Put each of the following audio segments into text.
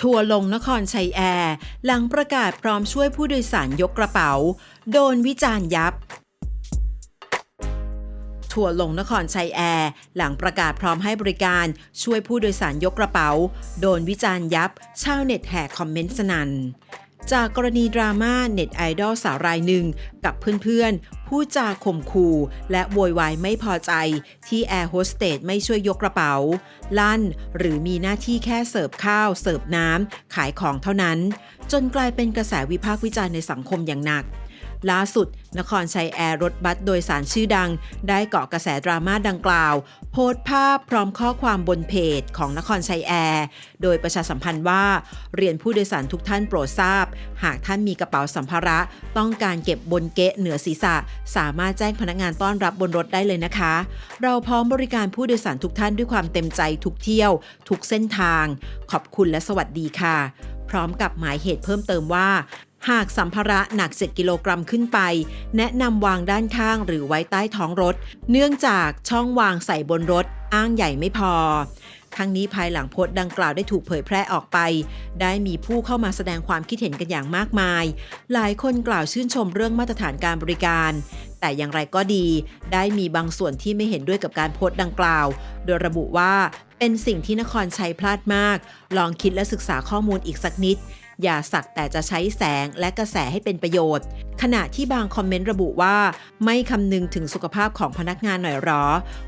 ทัวร์ลงนครชัยแอร์ หลังประกาศพร้อมช่วยผู้โดยสารยกกระเป๋า โดนวิจารณ์ยับ ทัวร์ลงนครชัยแอร์หลังประกาศพร้อมให้บริการช่วยผู้โดยสารยกกระเป๋า โดนวิจารณ์ยับ ชาวเน็ตแห่คอมเมนต์สนัน่น จากกรณีดราม่าเน็ตไอดอลสาวรายหนึ่ง กับเพื่อนๆ ผู้จาข่มขู่และโวยวายไม่พอใจ ที่แอร์โฮสเตสไม่ช่วยยกกระเป๋า ลั่น หรือมีหน้าที่แค่เสิร์ฟข้าว เสิร์ฟน้ำ ขายของเท่านั้น จนกลายเป็นกระแสวิพากษ์วิจารณ์ในสังคมอย่างหนัก ล่าสุด นครชัยแอร์รถบัสโดยสารชื่อดัง ได้เกาะกระแสดราม่าดังกล่าว โพสต์ภาพพร้อมข้อความบนเพจของนครชัยแอร์โดยประชาสัมพันธ์ว่า เรียนผู้โดยสารทุกท่านโปรดทราบ หากท่านมีกระเป๋าสัมภาระ ต้องการเก็บบนเกะเหนือศีรษะ สามารถแจ้งพนักงานต้อนรับบนรถได้เลยนะคะ เราพร้อมบริการผู้โดยสารทุกท่านด้วยความเต็มใจทุกเที่ยว ทุกเส้นทาง ขอบคุณและสวัสดีค่ะ พร้อมกับหมายเหตุเพิ่มเติมว่า หากสัมภาระหนัก 7 กิโลกรัมขึ้นไป แนะนำวางด้านข้างหรือไว้ใต้ท้องรถ เนื่องจากช่องวางใส่บนรถอ้างใหญ่ไม่พอ ทั้งนี้ภายหลังโพสต์ดังกล่าวได้ถูกเผยแพร่ออกไป ได้มีผู้เข้ามาแสดงความคิดเห็นกันอย่างมากมาย หลายคนกล่าวชื่นชมเรื่องมาตรฐานการบริการ แต่อย่างไรก็ดี ได้มีบางส่วนที่ไม่เห็นด้วยกับการโพสต์ดังกล่าว โดยระบุว่าเป็นสิ่งที่นครชัยพลาดมาก ลองคิดและศึกษาข้อมูลอีกสักนิดอย่าสักแต่จะใช้แสงและกระแสให้เป็นประโยชน์ ขณะที่บางคอมเมนต์ระบุว่า ไม่คำนึงถึงสุขภาพของพนักงานหน่อยหรอ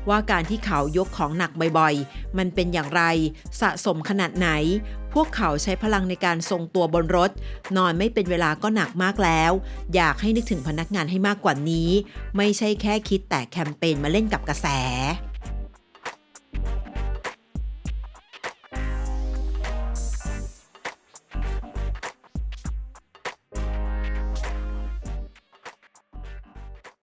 ว่าการที่เขายกของหนักบ่อยๆ มันเป็นอย่างไร สะสมขนาดไหน พวกเขาใช้พลังในการทรงตัวบนรถ นอนไม่เป็นเวลาก็หนักมากแล้ว อยากให้นึกถึงพนักงานให้มากกว่านี้ ไม่ใช่แค่คิดแต่แคมเปญมาเล่นกับกระแส